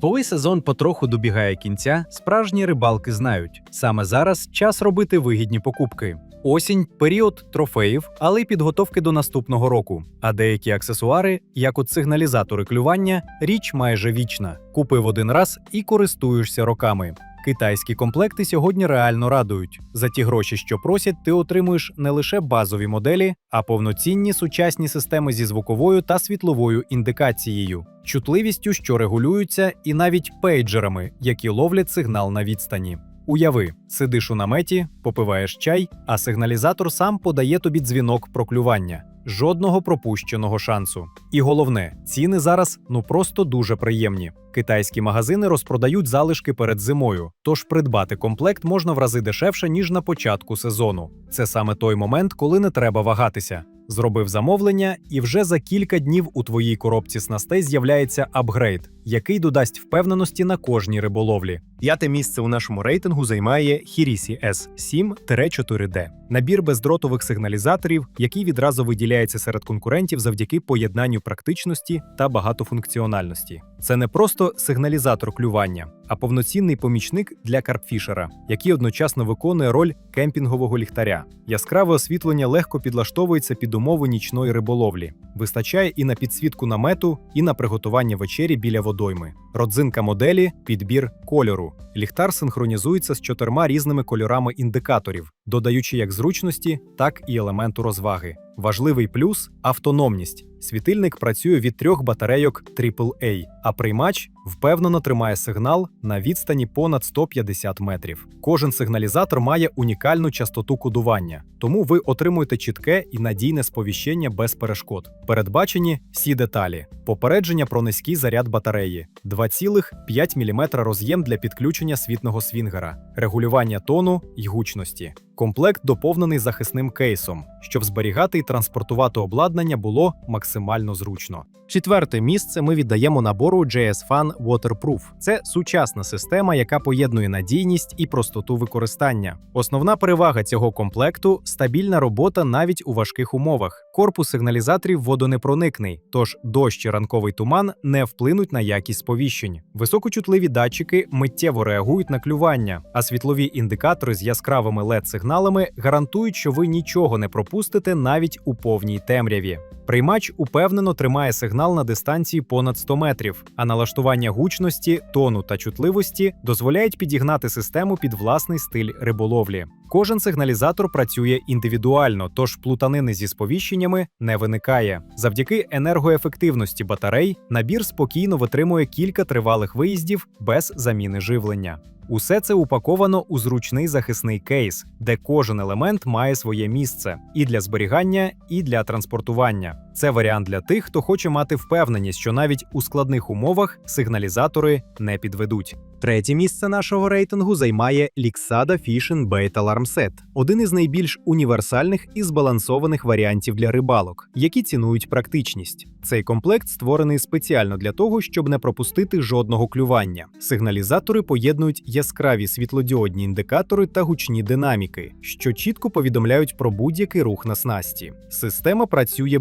Коли сезон потроху добігає кінця, справжні рибалки знають, саме зараз час робити вигідні покупки. Осінь період трофеїв, але й підготовки до наступного року. А деякі аксесуари, як от сигналізатори клювання, річ майже вічна. Купив один раз і користуєшся роками. Китайські комплекти сьогодні реально радують. За ті гроші, що просять, ти отримуєш не лише базові моделі, а повноцінні сучасні системи зі звуковою та світловою індикацією, чутливістю, що регулюються, і навіть пейджерами, які ловлять сигнал на відстані. Уяви, сидиш у наметі, попиваєш чай, а сигналізатор сам подає тобі дзвінок про клювання. Жодного пропущеного шансу. І головне, ціни зараз ну просто дуже приємні. Китайські магазини розпродають залишки перед зимою, тож придбати комплект можна в рази дешевше, ніж на початку сезону. Це саме той момент, коли не треба вагатися. Зробив замовлення, і вже за кілька днів у твоїй коробці снастей з'являється апгрейд, який додасть впевненості на кожній риболовлі. П'яте місце у нашому рейтингу займає Hirisi S7-4D. Набір бездротових сигналізаторів, який відразу виділяється серед конкурентів завдяки поєднанню практичності та багатофункціональності. Це не просто сигналізатор клювання, а повноцінний помічник для карпфішера, який одночасно виконує роль кемпінгового ліхтаря. Яскраве освітлення легко підлаштовується під умови нічної риболовлі. Вистачає і на підсвітку намету, і на приготування вечері біля водойми. Родзинка моделі підбір кольору. Ліхтар синхронізується з чотирма різними кольорами індикаторів, додаючи як зручності, так і елементу розваги. Важливий плюс автономність. Світильник працює від трьох батарейок AAA, а приймач впевнено тримає сигнал на відстані понад 150 метрів. Кожен сигналізатор має унікальну частоту кодування, тому ви отримуєте чітке і надійне сповіщення без перешкод. Передбачені всі деталі: попередження про низький заряд батареї, 2,5 мм роз'єм для підключення світного свінгера, регулювання тону й гучності. Комплект доповнений захисним кейсом, щоб зберігати і транспортувати обладнання було максимально зручно. Четверте місце ми віддаємо набору JS Fan Waterproof. Це сучасна система, яка поєднує надійність і простоту використання. Основна перевага цього комплекту стабільна робота навіть у важких умовах. Корпус сигналізаторів водонепроникний, тож дощ і ранковий туман не вплинуть на якість сповіщень. Високочутливі датчики миттєво реагують на клювання, а світлові індикатори з яскравими led сигналами гарантують, що ви нічого не пропустите навіть у повній темряві. Приймач упевнено тримає сигнал на дистанції понад 100 метрів, а налаштування гучності, тону та чутливості дозволяють підігнати систему під власний стиль риболовлі. Кожен сигналізатор працює індивідуально, тож плутанини зі сповіщеннями не виникає. Завдяки енергоефективності батарей набір спокійно витримує кілька тривалих виїздів без заміни живлення. Усе це упаковано у зручний захисний кейс, де кожен елемент має своє місце і для зберігання, і для транспортування. Це варіант для тих, хто хоче мати впевненість, що навіть у складних умовах сигналізатори не підведуть. Третє місце нашого рейтингу займає Lixada Fishing Bait Alarm Set – один із найбільш універсальних і збалансованих варіантів для рибалок, які цінують практичність. Цей комплект створений спеціально для того, щоб не пропустити жодного клювання. Сигналізатори поєднують яскраві світлодіодні індикатори та гучні динаміки, що чітко повідомляють про будь-який рух на снасті. Система працює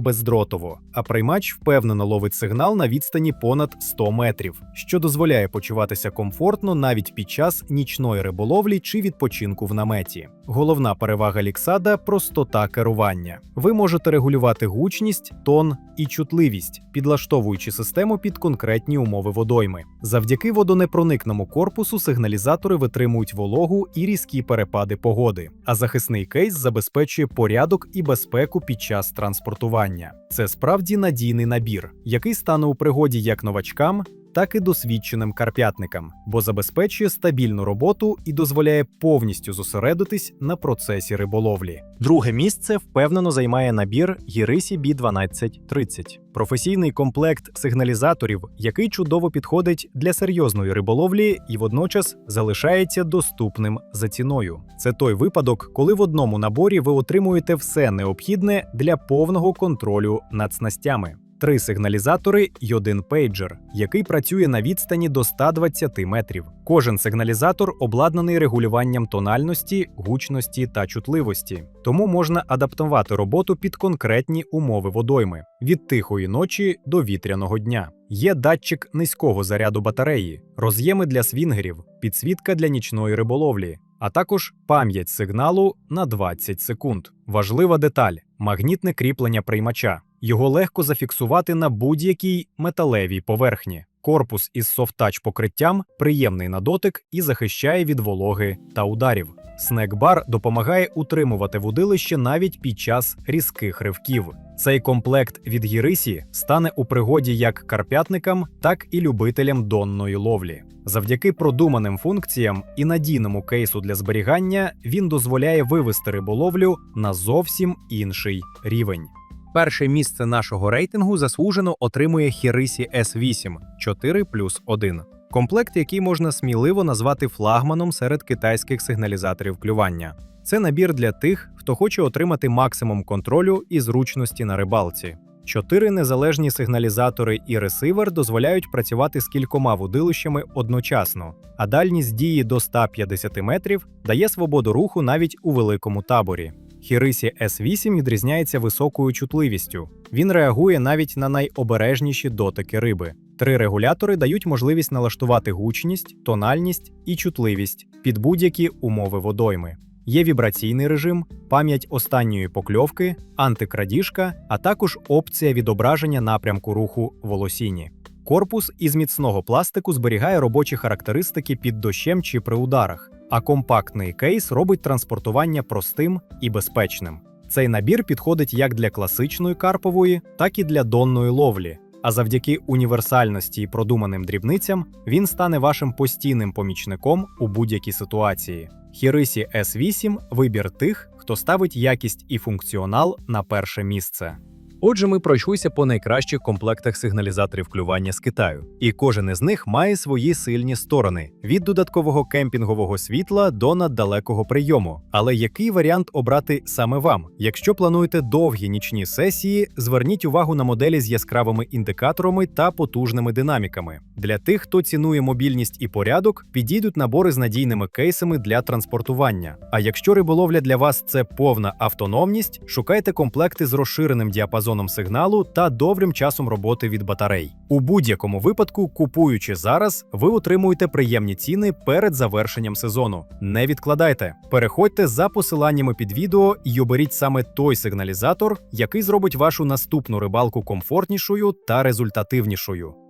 бездротово, а приймач впевнено ловить сигнал на відстані понад 100 метрів, що дозволяє почуватися комфортно навіть під час нічної риболовлі чи відпочинку в наметі. Головна перевага Ліксада простота керування. Ви можете регулювати гучність, тон і чутливість, підлаштовуючи систему під конкретні умови водойми. Завдяки водонепроникному корпусу сигналізатори витримують вологу і різкі перепади погоди, а захисний кейс забезпечує порядок і безпеку під час транспортування. Це справді надійний набір, який стане у пригоді як новачкам, так і досвідченим карп'ятникам, бо забезпечує стабільну роботу і дозволяє повністю зосередитись на процесі риболовлі. Друге місце впевнено займає набір Гірисі B1230 – професійний комплект сигналізаторів, який чудово підходить для серйозної риболовлі і водночас залишається доступним за ціною. Це той випадок, коли в одному наборі ви отримуєте все необхідне для повного контролю над снастями. Три сигналізатори й один пейджер, який працює на відстані до 120 метрів. Кожен сигналізатор обладнаний регулюванням тональності, гучності та чутливості, тому можна адаптувати роботу під конкретні умови водойми від тихої ночі до вітряного дня. Є датчик низького заряду батареї, роз'єми для свінгерів, підсвітка для нічної риболовлі, а також пам'ять сигналу на 20 секунд. Важлива деталь магнітне кріплення приймача. Його легко зафіксувати на будь-якій металевій поверхні. Корпус із софтач покриттям приємний на дотик і захищає від вологи та ударів. Снекбар допомагає утримувати вудилище навіть під час різких ривків. Цей комплект від Гірисі стане у пригоді як карпятникам, так і любителям донної ловлі. Завдяки продуманим функціям і надійному кейсу для зберігання він дозволяє вивести риболовлю на зовсім інший рівень. Перше місце нашого рейтингу заслужено отримує Хірисі S8 4 плюс 1. Комплект, який можна сміливо назвати флагманом серед китайських сигналізаторів клювання. Це набір для тих, хто хоче отримати максимум контролю і зручності на рибалці. Чотири незалежні сигналізатори і ресивер дозволяють працювати з кількома вудилищами одночасно, а дальність дії до 150 метрів дає свободу руху навіть у великому таборі. Хірисі S8 відрізняється високою чутливістю. Він реагує навіть на найобережніші дотики риби. Три регулятори дають можливість налаштувати гучність, тональність і чутливість під будь-які умови водойми. Є вібраційний режим, пам'ять останньої покльовки, антикрадіжка, а також опція відображення напрямку руху волосіні. Корпус із міцного пластику зберігає робочі характеристики під дощем чи при ударах, а компактний кейс робить транспортування простим і безпечним. Цей набір підходить як для класичної карпової, так і для донної ловлі. А завдяки універсальності і продуманим дрібницям він стане вашим постійним помічником у будь-якій ситуації. Хірисі S8 вибір тих, хто ставить якість і функціонал на перше місце. Отже, ми пройшлися по найкращих комплектах сигналізаторів клювання з Китаю, і кожен із них має свої сильні сторони від додаткового кемпінгового світла до наддалекого прийому. Але який варіант обрати саме вам? Якщо плануєте довгі нічні сесії, зверніть увагу на моделі з яскравими індикаторами та потужними динаміками. Для тих, хто цінує мобільність і порядок, підійдуть набори з надійними кейсами для транспортування. А якщо риболовля для вас це повна автономність, шукайте комплекти з розширеним діапазоном сигналу та добрим часом роботи від батарей. У будь-якому випадку, купуючи зараз, ви отримуєте приємні ціни перед завершенням сезону. Не відкладайте, переходьте за посиланнями під відео і оберіть саме той сигналізатор, який зробить вашу наступну рибалку комфортнішою та результативнішою.